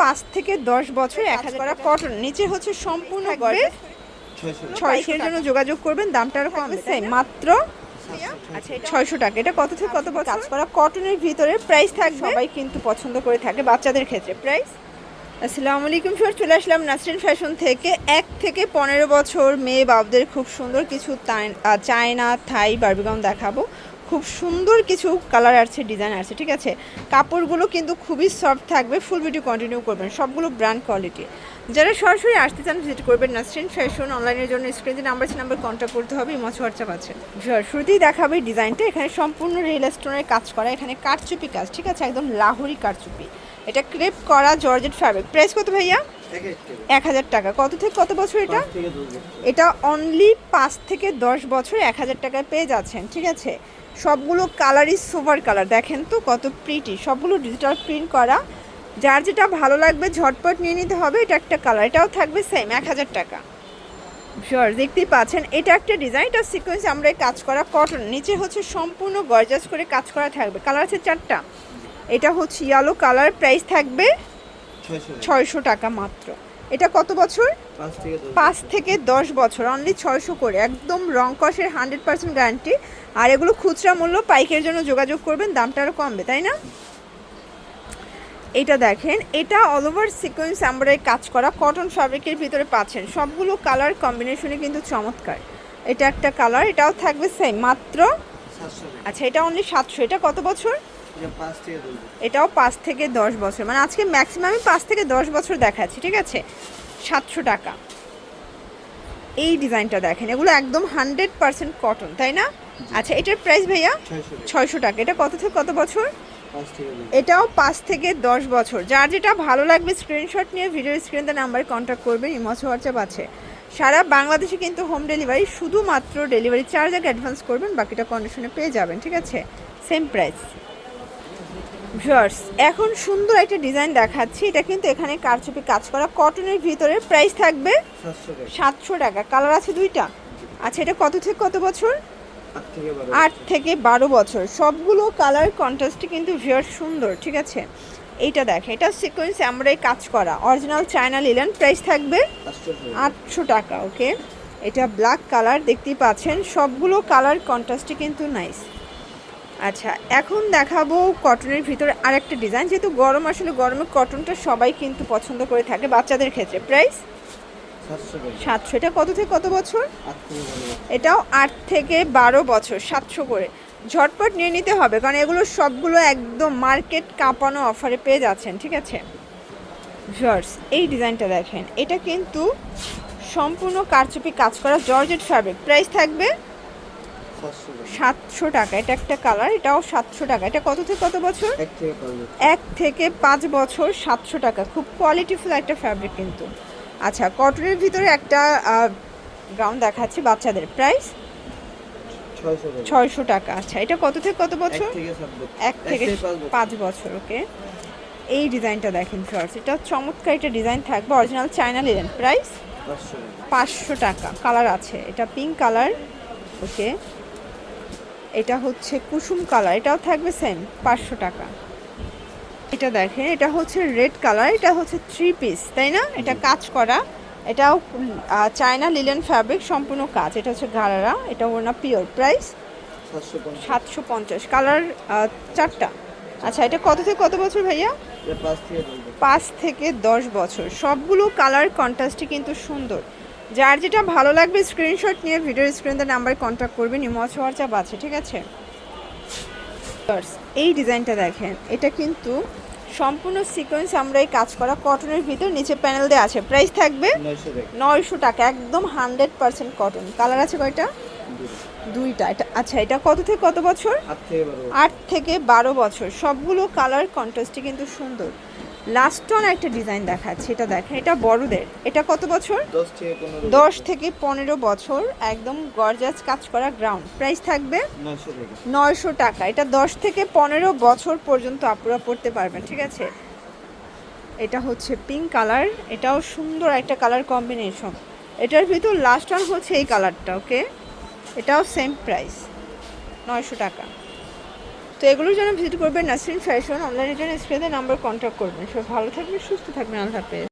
পাঁচ থেকে দশ বছর এক হাজার করা কটন নিচে হচ্ছে সম্পূর্ণ গর্বে ছয়শোর জন্য যোগাযোগ করবেন দামটা আরও কম সেম মাত্র আচ্ছা ছয়শো টাকা। এটা কত থেকে কত বছর? কাজ করা? কটনের ভিতরে প্রাইস থাকবে। সবাই কিন্তু পছন্দ করে থাকে বাচ্চাদের ক্ষেত্রে প্রাইস আসসালামু আলাইকুম স্যার চলে আসলাম নাসরিন ফ্যাশন থেকে। এক থেকে পনেরো বছর মেয়ে বাবদের খুব সুন্দর কিছু চায়না থাই বার্বিগাউন দেখাবো। খুব সুন্দর কিছু কালার আছে ডিজাইন আছে ঠিক আছে? কাপড়গুলো কিন্তু খুবই সফট থাকবে ফুল ভিডিও কন্টিনিউ করবেন, সবগুলো ব্র্যান্ড কোয়ালিটি যারা সরাসরি আসতে চান ভিজিট করবেন নাসরিন ফ্যাশন অনলাইনের জন্য স্ক্রিনে নাম্বার আছে নাম্বার কন্ট্যাক্ট করতে হবে ইমচ হোয়াটসঅ্যাপ আছে। শুরুতেই দেখাবে ডিজাইনটা, এখানে সম্পূর্ণ রিয়েল স্টোনের কাজ করা, এখানে কারচুপি কাজ, ঠিক আছে? একদম লাহোরি কারচুপি এটা ক্রেপ করা জর্জেট ফ্যাব্রিক প্রাইস কত ভাইয়া? এক হাজার টাকা। কত থেকে কত বছর এটা? এটা অনলি পাঁচ থেকে দশ বছর এক হাজার টাকায় পেয়ে যাচ্ছেন ঠিক আছে? সবগুলো কালারই সুপার কালার দেখেন তো কত প্রিটি সবগুলো ডিজিটাল প্রিন্ট করা। যার যেটা ভালো লাগবে ঝটপট নিয়ে নিতে হবে এটা একটা কালার এটাও থাকবে সেম এক হাজার টাকা। শিওর দেখতেই পাচ্ছেন এটা একটা ডিজাইন এটা সিকোয়েন্স আমরা কাজ করা কটন নিচে হচ্ছে সম্পূর্ণ গর্জাস করে কাজ করা থাকবে। কালার আছে চারটা। এটা হচ্ছে ইয়েলো কালার প্রাইস থাকবে ছয়শো টাকা। মাত্র। এটা কত বছর? পাঁচ থেকে দশ বছর। অনলি ছয়শো করে। একদম রং কষের হান্ড্রেড পার্সেন্ট গ্যারান্টি আর এগুলো খুচরা মূল্য পাইকের জন্য যোগাযোগ করবেন দামটা আরও কমবে তাই না? এটা দেখেন এটা অল ওভার সিকোয়েন্স আমরা কাজ করা কটন ফ্যাব্রিকের ভিতরে পাচ্ছেন। সবগুলো কালার কম্বিনেশনে কিন্তু চমৎকার। এটা একটা কালার এটাও থাকবে সেম মাত্র আচ্ছা এটা অনলি সাতশো। এটা কত বছর? এটাও পাঁচ থেকে দশ বছর। মানে আজকে ম্যাক্সিমামই পাঁচ থেকে দশ বছর দেখাচ্ছি ঠিক আছে? সাতশো টাকা। এই ডিজাইনটা দেখেন এগুলো একদম হান্ড্রেড পার্সেন্ট কটন তাই না? আচ্ছা এটার প্রাইস ভাইয়া? ছয়শো টাকা। এটা কত থেকে কত বছর? এটাও পাঁচ থেকে দশ বছর। যার যেটা ভালো লাগবে স্ক্রিনশট নিয়ে ভিডিও স্ক্রিন স্ক্রিনতে নাম্বারে কন্ট্যাক্ট করবেন ইমচ হোয়াটসঅ্যাপ আছে। সারা বাংলাদেশে কিন্তু হোম ডেলিভারি শুধুমাত্র ডেলিভারি চার্জ আগে অ্যাডভান্স করবেন বাকিটা কন্ডিশনে পেয়ে যাবেন ঠিক আছে? সেম প্রাইস ভিউয়ার্স এখন সুন্দর একটা ডিজাইন দেখাচ্ছি। এটা কিন্তু এখানে কারচুপি কাজ করা। কটনের ভিতরে প্রাইস থাকবে সাতশো টাকা। কালার আছে দুইটা। আচ্ছা এটা কত থেকে কত বছর? আট থেকে বারো বছর। সবগুলো কালার কন্ট্রাস্টে কিন্তু ভিউয়ার সুন্দর ঠিক আছে? এইটা দেখে এটা সিকোয়েন্স আমরা কাজ করা। অরিজিনাল চায়না লিলেন প্রাইস থাকবে আটশো টাকা। ওকে এটা ব্ল্যাক কালার দেখতেই পাচ্ছেন। সবগুলো কালার কন্ট্রাস্টে কিন্তু নাইস আচ্ছা এখন দেখাবো কটনের ভিতরে আরেকটা ডিজাইন। যেহেতু গরম আসলে গরমে কটনটা সবাই কিন্তু পছন্দ করে থাকে বাচ্চাদের ক্ষেত্রে। প্রাইস সাতশো এটা কত থেকে কত বছর? এটাও আট থেকে বারো বছর সাতশো করে। ঝটপট নিয়ে নিতে হবে কারণ এগুলো সবগুলো একদম মার্কেট কাঁপানো অফারে পেয়ে যাচ্ছেন ঠিক আছে? জর্জ এই ডিজাইনটা দেখেন। এটা কিন্তু সম্পূর্ণ কারচুপি কাজ করা জর্জেট ফ্যাব্রিক প্রাইস থাকবে সাতশো টাকা। এটা একটা কালার এটাও সাতশো টাকা। এটা কত থেকে কত বছর? এক থেকে পাঁচ বছর। সাতশো টাকা। খুব কোয়ালিটিফুল একটা ফ্যাব্রিক কিন্তু। আচ্ছা কটনের ভিতরে একটা গাউন দেখাচ্ছি বাচ্চাদের প্রাইস ছয়শো টাকা। আচ্ছা এটা কত থেকে কত বছর? এক থেকে পাঁচ বছর। ওকে। এই ডিজাইনটা দেখেন ফ্লার্স এটা চমৎকার একটা ডিজাইন থাকবে অরিজিনাল চায়না লিলেন প্রাইস পাঁচশো টাকা। কালার আছে। এটা পিঙ্ক কালার ওকে। এটা হচ্ছে কুসুম কালার এটাও থাকবে সেম পাঁচশো টাকা। এটা দেখেন এটা হচ্ছে রেড কালার এটা হচ্ছে থ্রি পিস তাই না? এটা কাজ করা এটাও চায়না লিলেন ফ্যাব্রিক সম্পূর্ণ কাজ। এটা হচ্ছে গারারা এটা ওর না পিওর প্রাইস সাতশো পঞ্চাশ। কালার চারটা। আচ্ছা এটা কত থেকে কত বছর ভাইয়া? পাঁচ থেকে দশ বছর। সবগুলো কালার কন্ট্রাস্টই কিন্তু সুন্দর। যার যেটা ভালো লাগবে স্ক্রিনশট নিয়ে ভিডিও স্ক্রিনের নাম্বারে কন্ট্যাক্ট করবেন ইমচ হোয়াটসঅ্যাপ আছে ঠিক আছে? এই ডিজাইনটা দেখেন এটা কিন্তু সম্পূর্ণ সিকোয়েন্স আমরা এই কাজ করা কটনের ভিতর নিচে প্যানেল দেওয়া আছে। প্রাইস থাকবে নয়শো টাকা। একদম হান্ড্রেড পার্সেন্ট কটন কালার আছে কয়টা? দুইটা। এটা আচ্ছা এটা কত থেকে কত বছর? আট থেকে বারো বছর। সবগুলো কালার কন্ট্রাস্টই কিন্তু সুন্দর। লাস্ট অন একটা ডিজাইন দেখাচ্ছে এটা দেখেন এটা বড়দের এটা কত বছর? দশ থেকে পনেরো বছর। একদম গরজাস কাজ করা গ্রাউন্ড প্রাইস থাকবে নয়শো টাকা। এটা দশ থেকে পনেরো বছর পর্যন্ত আপুরা পড়তে পারবেন ঠিক আছে? এটা হচ্ছে পিঙ্ক কালার এটাও সুন্দর একটা কালার কম্বিনেশন এটার ভিতর লাস্ট ওয়ান হচ্ছে এই কালারটা ওকে এটাও সেম প্রাইস নয়শো টাকা। তো এগুলোর জন্য ভিজিট করবেন নাসরিন ফ্যাশন অনলাইনের জন্য স্ক্রিনে নাম্বার কন্ট্যাক্ট করবেন। সব ভালো থাকবেন, সুস্থ থাকবেন, আল্লাহ হাফেজ।